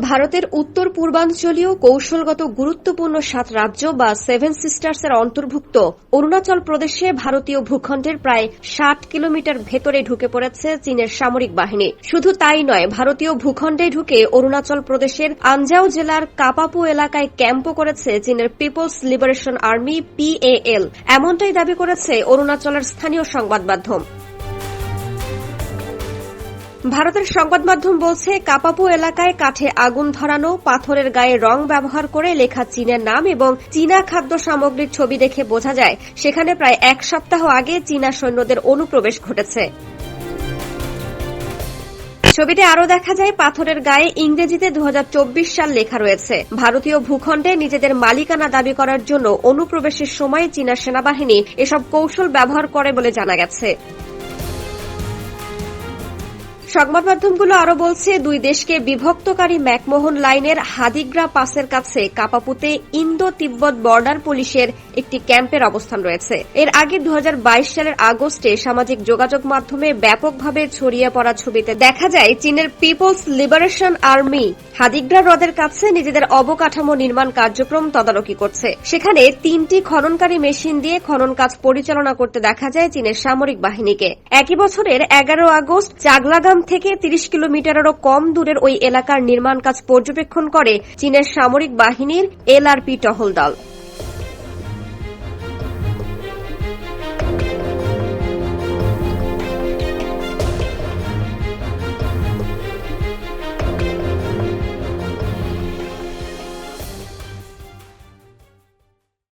ভারতের উত্তর পূর্বাঞ্চলীয় কৌশলগত গুরুত্বপূর্ণ সাত রাজ্য বা সেভেন সিস্টার্সের অন্তর্ভুক্ত। অরুণাচল প্রদেশে ভারতীয় ভূখণ্ডের প্রায় ষাট কিলোমিটার ভেতরে ঢুকে পড়েছে চীনের সামরিক বাহিনী। শুধু তাই নয়, ভারতীয় ভূখণ্ডে ঢুকে অরুণাচল প্রদেশের আঞ্জাও জেলার কাপাপু এলাকায় ক্যাম্পও করেছে চীনের পিপলস লিবারেশন আর্মি, পিএএল। এমনটাই দাবি করেছে অরুণাচলের স্থানীয় সংবাদ মাধ্যম। ভারতের সংবাদ মাধ্যম বলছে, কাপাপু এলাকায় কাঠে আগুন ধরানো, পাথরের গায়ে রং ব্যবহার করে লেখা চীনের নাম এবং চীনা খাদ্য সামগ্রীর ছবি দেখে বোঝা যায়, সেখানে প্রায় এক সপ্তাহ আগে চীনা সৈন্যদের অনুপ্রবেশ ঘটেছে। ছবিতে আরও দেখা যায়, পাথরের গায়ে ইংরেজিতে দু হাজার চব্বিশ সাল লেখা রয়েছে, ভারতীয় ভূখণ্ডে নিজেদের মালিকানা দাবি করার জন্য অনুপ্রবেশের সময় চীনা সেনাবাহিনী এসব কৌশল ব্যবহার করে বলে জানা গেছে। সংবাদ মাধ্যমগুলো আরও বলছে, দুই দেশকে বিভক্তকারী ম্যাকমোহন লাইনের হাদিগ্রা পাসের কাছে কাপাপুতে ইন্দো তিব্বত বর্ডার পুলিশের একটি ক্যাম্পের অবস্থান রয়েছে। এর আগে দু হাজার বাইশ সালের আগস্টে সামাজিক যোগাযোগ মাধ্যমে ব্যাপকভাবে ছড়িয়ে পড়া ছবিতে দেখা যায়, চীনের পিপলস লিবারেশন আর্মি হাদিগ্রা হ্রদের কাছে নিজেদের অবকাঠামো নির্মাণ কার্যক্রম তদারকি করছে। সেখানে তিনটি খননকারী মেশিন দিয়ে খনন কাজ পরিচালনা করতে দেখা যায় চীনের সামরিক বাহিনীকে। একই বছরের এগারো আগস্ট চাগলাগাম থেকে তিরিশ কিলোমিটারেরও কম দূরের ওই এলাকার নির্মাণ কাজ পর্যবেক্ষণ করে চীনের সামরিক বাহিনীর এলআরপি টহল দল।